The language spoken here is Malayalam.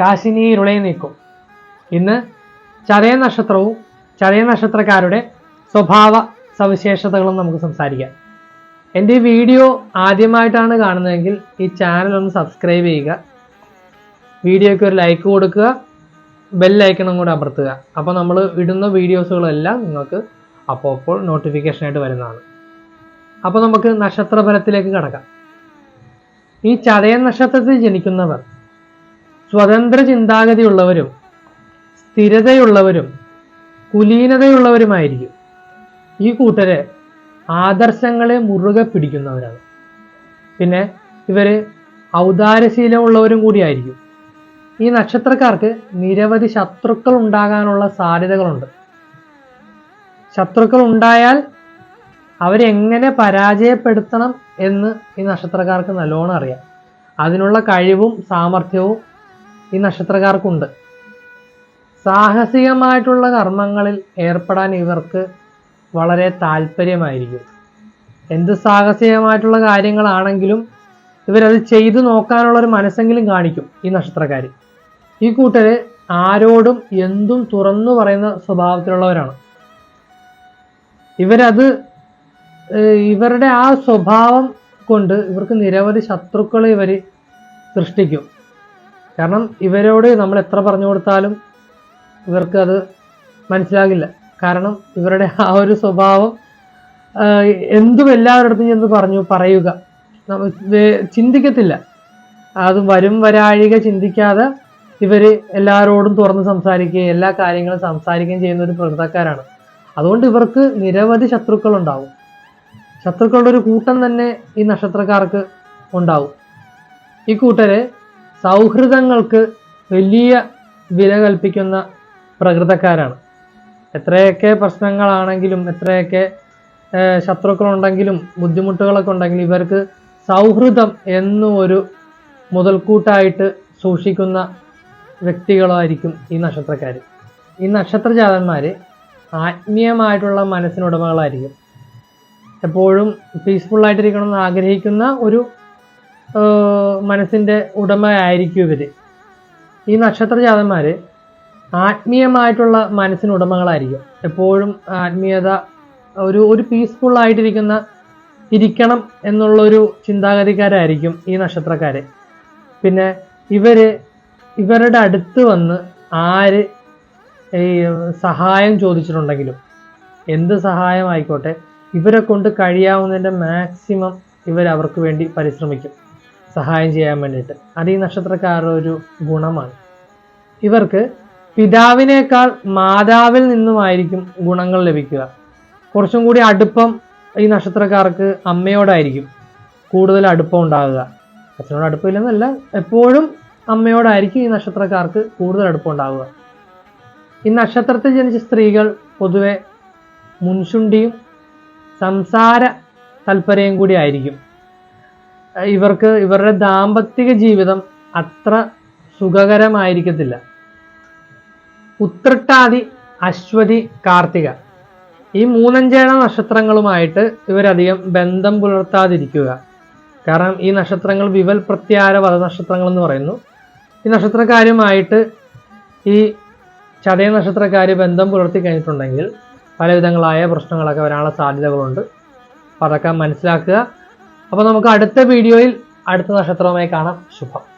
കാശിനിയിരുളെ നീക്കും ഇന്ന് ചതയ നക്ഷത്രവും ചതയ നക്ഷത്രക്കാരുടെ സ്വഭാവ സവിശേഷതകളും നമുക്ക് സംസാരിക്കാം. എന്റെ ഈ വീഡിയോ ആദ്യമായിട്ടാണ് കാണുന്നതെങ്കിൽ ഈ ചാനൽ ഒന്ന് സബ്സ്ക്രൈബ് ചെയ്യുക. വീഡിയോയ്ക്ക് ഒരു ലൈക്ക് കൊടുക്കുക. ബെല്ലൈക്കണം കൂടെ അമർത്തുക. അപ്പോൾ നമ്മൾ ഇടുന്ന വീഡിയോസുകളെല്ലാം നിങ്ങൾക്ക് അപ്പോൾ അപ്പോൾ നോട്ടിഫിക്കേഷനായിട്ട് വരുന്നതാണ്. അപ്പോൾ നമുക്ക് നക്ഷത്രഫലത്തിലേക്ക് കടക്കാം. ഈ ചതയ നക്ഷത്രത്തിൽ ജനിക്കുന്നവർ സ്വതന്ത്ര ചിന്താഗതിയുള്ളവരും സ്ഥിരതയുള്ളവരും കുലീനതയുള്ളവരുമായിരിക്കും. ഈ കൂട്ടര് ആദർശങ്ങളെ മുറുകെ പിടിക്കുന്നവരാണ്. പിന്നെ ഇവർ ഔദാരശീലമുള്ളവരും കൂടിയായിരിക്കും. ഈ നക്ഷത്രക്കാർക്ക് നിരവധി ശത്രുക്കൾ ഉണ്ടാകാനുള്ള സാധ്യതകളുണ്ട്. ശത്രുക്കൾ ഉണ്ടായാൽ അവരെങ്ങനെ പരാജയപ്പെടുത്തണം എന്ന് ഈ നക്ഷത്രക്കാർക്ക് നല്ലോണം അറിയാം. അതിനുള്ള കഴിവും സാമർഥ്യവും ഈ നക്ഷത്രക്കാർക്കുണ്ട്. സാഹസികമായിട്ടുള്ള കർമ്മങ്ങളിൽ ഏർപ്പെടാൻ ഇവർക്ക് വളരെ താല്പര്യമായിരിക്കും എന്ത് സാഹസികമായിട്ടുള്ള കാര്യങ്ങളാണെങ്കിലും ഇവരത് ചെയ്തു നോക്കാനുള്ള ഒരു മനസ്സെങ്കിലും കാണിക്കും ഈ നക്ഷത്രക്കാർ ഈ കൂട്ടര് ആരോടും എന്തും തുറന്നു പറയുന്ന സ്വഭാവത്തിലുള്ളവരാണ്. ഇവരത് ഇവരുടെ ആ സ്വഭാവം കൊണ്ട് ഇവർക്ക് നിരവധി ശത്രുക്കളെ ഇവർ സൃഷ്ടിക്കും. കാരണം ഇവരോട് നമ്മൾ എത്ര പറഞ്ഞു കൊടുത്താലും ഇവർക്ക് അത് മനസ്സിലാകില്ല. കാരണം ഇവരുടെ ആ ഒരു സ്വഭാവം എന്തും എല്ലാവരുടെ ചെന്ന് പറഞ്ഞു പറയുക. ചിന്തിക്കത്തില്ല. അത് വരും വരാഴിക ചിന്തിക്കാതെ ഇവർ എല്ലാവരോടും തുറന്ന് സംസാരിക്കുകയും എല്ലാ കാര്യങ്ങളും സംസാരിക്കുകയും ചെയ്യുന്ന ഒരു പ്രകൃതക്കാരാണ്. അതുകൊണ്ട് ഇവർക്ക് നിരവധി ശത്രുക്കൾ ഉണ്ടാവും ശത്രുക്കളുടെ ഒരു കൂട്ടം തന്നെ ഈ നക്ഷത്രക്കാർക്ക് ഉണ്ടാവും. ഈ കൂട്ടര് സൗഹൃദങ്ങൾക്ക് വലിയ വില കൽപ്പിക്കുന്ന പ്രകൃതക്കാരാണ്. എത്രയൊക്കെ പ്രശ്നങ്ങളാണെങ്കിലും എത്രയൊക്കെ ശത്രുക്കളുണ്ടെങ്കിലും ബുദ്ധിമുട്ടുകളൊക്കെ ഉണ്ടെങ്കിലും ഇവർക്ക് സൗഹൃദം എന്നും ഒരു മുതൽക്കൂട്ടായിട്ട് സൂക്ഷിക്കുന്ന വ്യക്തികളായിരിക്കും ഈ നക്ഷത്രക്കാർ ഈ നക്ഷത്രജാതന്മാർ ആത്മീയമായിട്ടുള്ള മനസ്സിനുടമകളായിരിക്കും. എപ്പോഴും പീസ്ഫുള്ളായിട്ടിരിക്കണം എന്ന് ആഗ്രഹിക്കുന്ന ഒരു ഏഹ്, മനസ്സിന്റെ ഉടമയായിരിക്കും ഇവർ ഈ നക്ഷത്ര ജാതന്മാർ ആത്മീയമായിട്ടുള്ള മനസ്സിന് ഉടമകളായിരിക്കും. എപ്പോഴും ആത്മീയത ഒരു ഒരു പീസ്ഫുൾ ആയിട്ടിരിക്കുന്ന ഇരിക്കണം എന്നുള്ളൊരു ചിന്താഗതിക്കാരായിരിക്കും ഈ നക്ഷത്രക്കാർ പിന്നെ ഇവർ ഇവരുടെ അടുത്ത് വന്ന് ആര് ഈ സഹായം ചോദിച്ചിട്ടുണ്ടെങ്കിലും എന്ത് സഹായമായിക്കോട്ടെ ഇവരെ കൊണ്ട് കഴിയാവുന്നതിന്റെ മാക്സിമം ഇവർ അവർക്ക് വേണ്ടി പരിശ്രമിക്കും. സഹായം ചെയ്യാൻ വേണ്ടിയിട്ട്. അത് ഈ നക്ഷത്രക്കാരുടെ ഒരു ഗുണമാണ്. ഇവർക്ക് പിതാവിനേക്കാൾ മാതാവിൽ നിന്നുമായിരിക്കും ഗുണങ്ങൾ ലഭിക്കുക. കുറച്ചും കൂടി അടുപ്പം ഈ നക്ഷത്രക്കാർക്ക് അമ്മയോടായിരിക്കും കൂടുതൽ അടുപ്പം ഉണ്ടാകുക. അച്ഛനോട് അടുപ്പമില്ലെന്നല്ല എപ്പോഴും അമ്മയോടായിരിക്കും ഈ നക്ഷത്രക്കാർക്ക് കൂടുതൽ അടുപ്പം ഉണ്ടാവുക ഈ നക്ഷത്രത്തിൽ ജനിച്ച സ്ത്രീകൾ പൊതുവെ മുൻശുണ്ടിയും സംസാര താല്പര്യം കൂടി ആയിരിക്കും. ഇവർക്ക് ഇവരുടെ ദാമ്പത്തിക ജീവിതം അത്ര സുഖകരമായിരിക്കത്തില്ല. ഉത്രട്ടാതി അശ്വതി കാർത്തിക. ഈ മൂന്നഞ്ചേഴ നക്ഷത്രങ്ങളുമായിട്ട് ഇവരധികം ബന്ധം പുലർത്താതിരിക്കുക. കാരണം ഈ നക്ഷത്രങ്ങൾ വിവൽ പ്രത്യാര വധനക്ഷത്രങ്ങൾ എന്ന് പറയുന്നു. ഈ നക്ഷത്രക്കാരുമായിട്ട് ഈ ചതയ നക്ഷത്രക്കാർ ബന്ധം പുലർത്തി കഴിഞ്ഞിട്ടുണ്ടെങ്കിൽ പലവിധങ്ങളായ പ്രശ്നങ്ങളൊക്കെ വരാനുള്ള സാധ്യതകളുണ്ട്. അപ്പോൾ അതൊക്കെ മനസ്സിലാക്കുക. അപ്പോൾ നമുക്ക് അടുത്ത വീഡിയോയിൽ അടുത്ത നക്ഷത്രവുമായി കാണാം. ശുഭം.